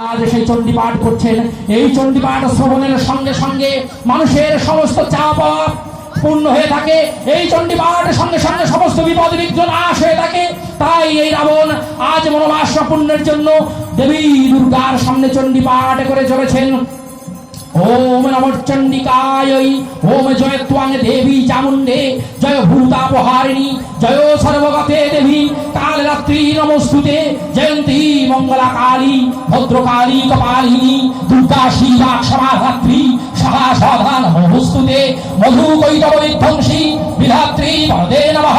আজ চণ্ডীপাঠ চণ্ডী করছেন। এই চণ্ডীপাঠ শ্রবণের সঙ্গে সঙ্গে মানুষের সমস্ত চাপ পূর্ণ হয়ে থাকে। এই চণ্ডীপাঠের সঙ্গে সঙ্গে সমস্ত বিপদ বিঘ্ন নাশ হয়ে থাকে। তাই এই রাবণ আজ মনোবাসনা পূর্ণের জন্য দেবী দুর্গার সামনে চণ্ডীপাঠ করে চলেছেন ওম নম চণ্ডিকায় ওম জয় ত্বাং দেবী চামুণ্ডে, জয় ভূতাপহারিণী, জয় সর্বগতে দেবী, কালরাত্রি নমস্তুতে, জয়ন্তী মঙ্গলা কালী ভদ্রকালী কপালিনী, দুর্গা শিবা ক্ষমাধাত্রী সহা সাধা নমস্তুতে মধু কৈতব বিধ্বংসী, বিধাত্রী পদে নমঃ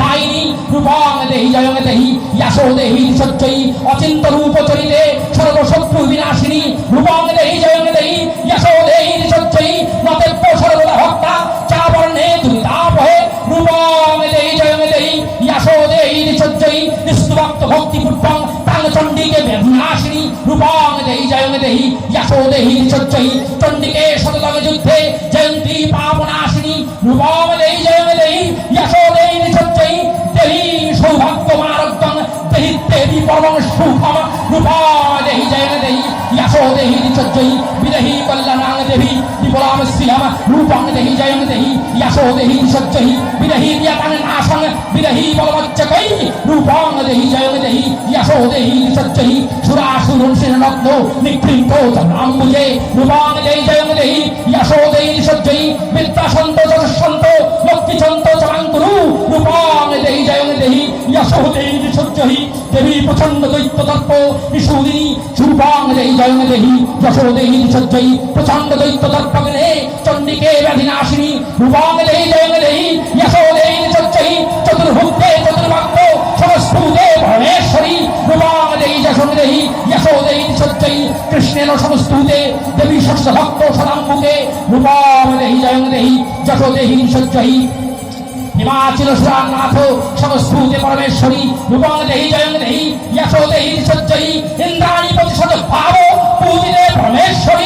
দায়িনী রূপং দেহি, জয় দেহি যশো দেহি সজ্জহি অচিন্ত রূপ চরিতে সর্বশত্রু বিনাশিনী, রূপং দেহি, জয় দেহি যশো দেহি সজ্জহি নতেব্য সর্বদা ভক্তা, চাবর্ণে দুরিতাপহে রূপং দেহি, জয় দেহি যশো দেহি সজ্জহি নিস্তুভক্ত ভক্তি পুষ্পং তাং চণ্ডীকে বিনাশিনী, রূপং দেহি, জয় দেহি যশো দেহি সজ্জহি চণ্ডীকে যুদ্ধে জয়ন্তী পাপনাশিনী, রূপং জয় কল্যাণাং দেবী বিপুলাম শ্রিয়াম রূপং দেহি জয় দেহি যশো দেহি সজ্জহি বিদেহি জ্ঞাতাং নাশং বিদেহি বলমচ্চকৈ রূপং দেহি জয় দেহি যশো দেহি সজ্জহি সুরাসুরুন সিনরত্ন নিকৃন্ত চন্দ্রাম্বুজে রূপং দেহি জয় দেহি যশো দেহি সজ্জহি বিদ্যাসন্ত যশস্বন্ত লক্ষ্মীচন্ত চরাঙ্কুরু রূপং দেহি জয় দেহি যশো দেহি দেবী প্রচণ্ড দৈত্য দর্প নিষুদিনী রূপং দেহি জয় দেহি যশো দেহি সজ্জহি প্রচণ্ড দৈত্য দর্পগ্নে চণ্ডিকে ব্যাধিনাশিনী রূপং দেহি জয় দেহি যশো দেহি সজ্জহি চতুর্ভুক্তে চতুর্ভক্ত সমস্তুতে ভবেশ্বরী রূপং দেহি যশো দেহি যশো দেহি সজ্জহি ছিল সুরানাথ সমস্তুতে পরমেশ্বরী রূপং দেহি জয়ং দেহি ইন্দ্রাণী প্রতিশত ভাব পূজিতে পরমেশ্বরী।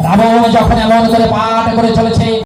রাবণ যখন এমন করে পাঠ করে চলেছে